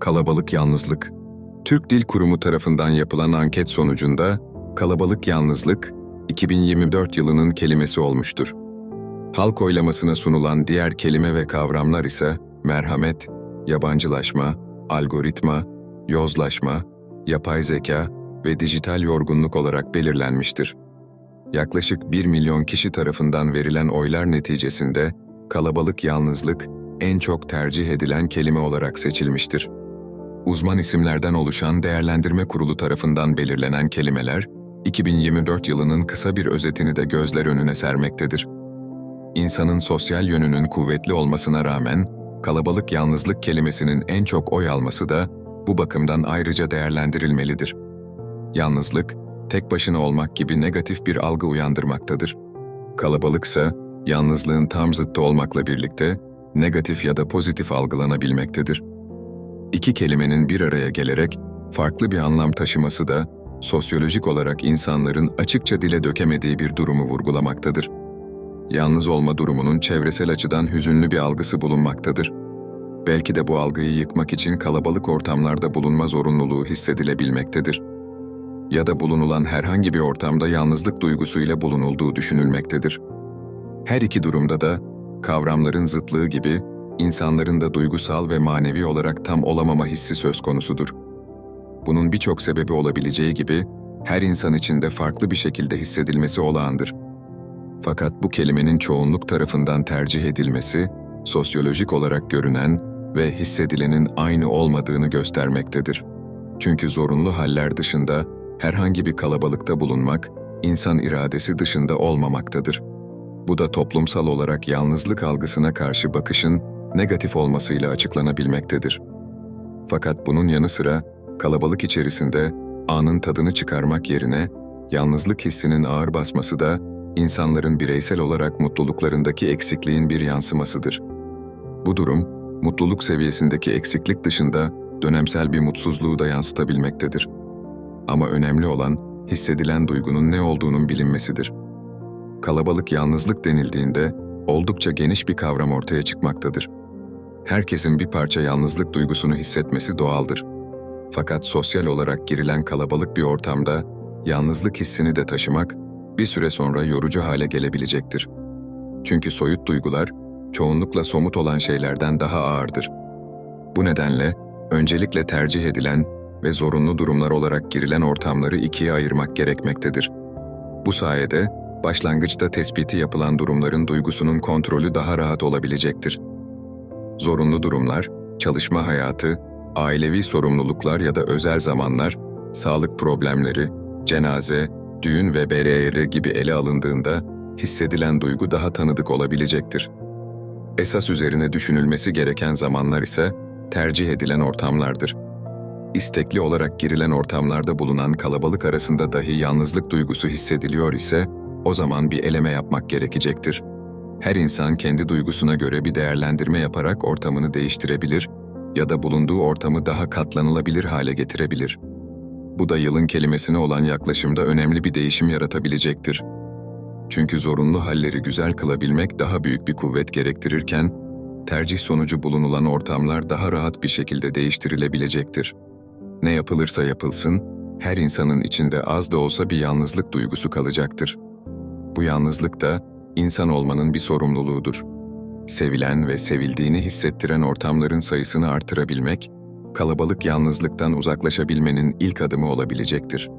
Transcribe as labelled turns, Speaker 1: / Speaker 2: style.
Speaker 1: Kalabalık yalnızlık. Türk Dil Kurumu tarafından yapılan anket sonucunda kalabalık yalnızlık 2024 yılının kelimesi olmuştur. Halk oylamasına sunulan diğer kelime ve kavramlar ise merhamet, yabancılaşma, algoritma, yozlaşma, yapay zeka ve dijital yorgunluk olarak belirlenmiştir. Yaklaşık 1 milyon kişi tarafından verilen oylar neticesinde kalabalık yalnızlık en çok tercih edilen kelime olarak seçilmiştir. Uzman isimlerden oluşan değerlendirme kurulu tarafından belirlenen kelimeler, 2024 yılının kısa bir özetini de gözler önüne sermektedir. İnsanın sosyal yönünün kuvvetli olmasına rağmen, kalabalık yalnızlık kelimesinin en çok oy alması da bu bakımdan ayrıca değerlendirilmelidir. Yalnızlık, tek başına olmak gibi negatif bir algı uyandırmaktadır. Kalabalıksa, yalnızlığın tam zıttı olmakla birlikte negatif ya da pozitif algılanabilmektedir. İki kelimenin bir araya gelerek farklı bir anlam taşıması da sosyolojik olarak insanların açıkça dile dökemediği bir durumu vurgulamaktadır. Yalnız olma durumunun çevresel açıdan hüzünlü bir algısı bulunmaktadır. Belki de bu algıyı yıkmak için kalabalık ortamlarda bulunma zorunluluğu hissedilebilmektedir. Ya da bulunulan herhangi bir ortamda yalnızlık duygusuyla bulunulduğu düşünülmektedir. Her iki durumda da kavramların zıtlığı gibi insanların da duygusal ve manevi olarak tam olamama hissi söz konusudur. Bunun birçok sebebi olabileceği gibi her insan için de farklı bir şekilde hissedilmesi olağandır. Fakat bu kelimenin çoğunluk tarafından tercih edilmesi, sosyolojik olarak görünen ve hissedilenin aynı olmadığını göstermektedir. Çünkü zorunlu haller dışında herhangi bir kalabalıkta bulunmak, insan iradesi dışında olmamaktadır. Bu da toplumsal olarak yalnızlık algısına karşı bakışın negatif olmasıyla açıklanabilmektedir. Fakat bunun yanı sıra kalabalık içerisinde anın tadını çıkarmak yerine yalnızlık hissinin ağır basması da insanların bireysel olarak mutluluklarındaki eksikliğin bir yansımasıdır. Bu durum, mutluluk seviyesindeki eksiklik dışında dönemsel bir mutsuzluğu da yansıtabilmektedir. Ama önemli olan hissedilen duygunun ne olduğunun bilinmesidir. Kalabalık yalnızlık denildiğinde oldukça geniş bir kavram ortaya çıkmaktadır. Herkesin bir parça yalnızlık duygusunu hissetmesi doğaldır. Fakat sosyal olarak girilen kalabalık bir ortamda yalnızlık hissini de taşımak bir süre sonra yorucu hale gelebilecektir. Çünkü soyut duygular çoğunlukla somut olan şeylerden daha ağırdır. Bu nedenle öncelikle tercih edilen ve zorunlu durumlar olarak girilen ortamları ikiye ayırmak gerekmektedir. Bu sayede başlangıçta tespiti yapılan durumların duygusunun kontrolü daha rahat olabilecektir. Zorunlu durumlar, çalışma hayatı, ailevi sorumluluklar ya da özel zamanlar, sağlık problemleri, cenaze, düğün ve BRR gibi ele alındığında hissedilen duygu daha tanıdık olabilecektir. Esas üzerine düşünülmesi gereken zamanlar ise tercih edilen ortamlardır. İstekli olarak girilen ortamlarda bulunan kalabalık arasında dahi yalnızlık duygusu hissediliyor ise o zaman bir eleme yapmak gerekecektir. Her insan kendi duygusuna göre bir değerlendirme yaparak ortamını değiştirebilir ya da bulunduğu ortamı daha katlanılabilir hale getirebilir. Bu da yılın kelimesine olan yaklaşımda önemli bir değişim yaratabilecektir. Çünkü zorunlu halleri güzel kılabilmek daha büyük bir kuvvet gerektirirken, tercih sonucu bulunulan ortamlar daha rahat bir şekilde değiştirilebilecektir. Ne yapılırsa yapılsın, her insanın içinde az da olsa bir yalnızlık duygusu kalacaktır. Bu yalnızlık da insan olmanın bir sorumluluğudur. Sevilen ve sevildiğini hissettiren ortamların sayısını artırabilmek, kalabalık yalnızlıktan uzaklaşabilmenin ilk adımı olabilecektir.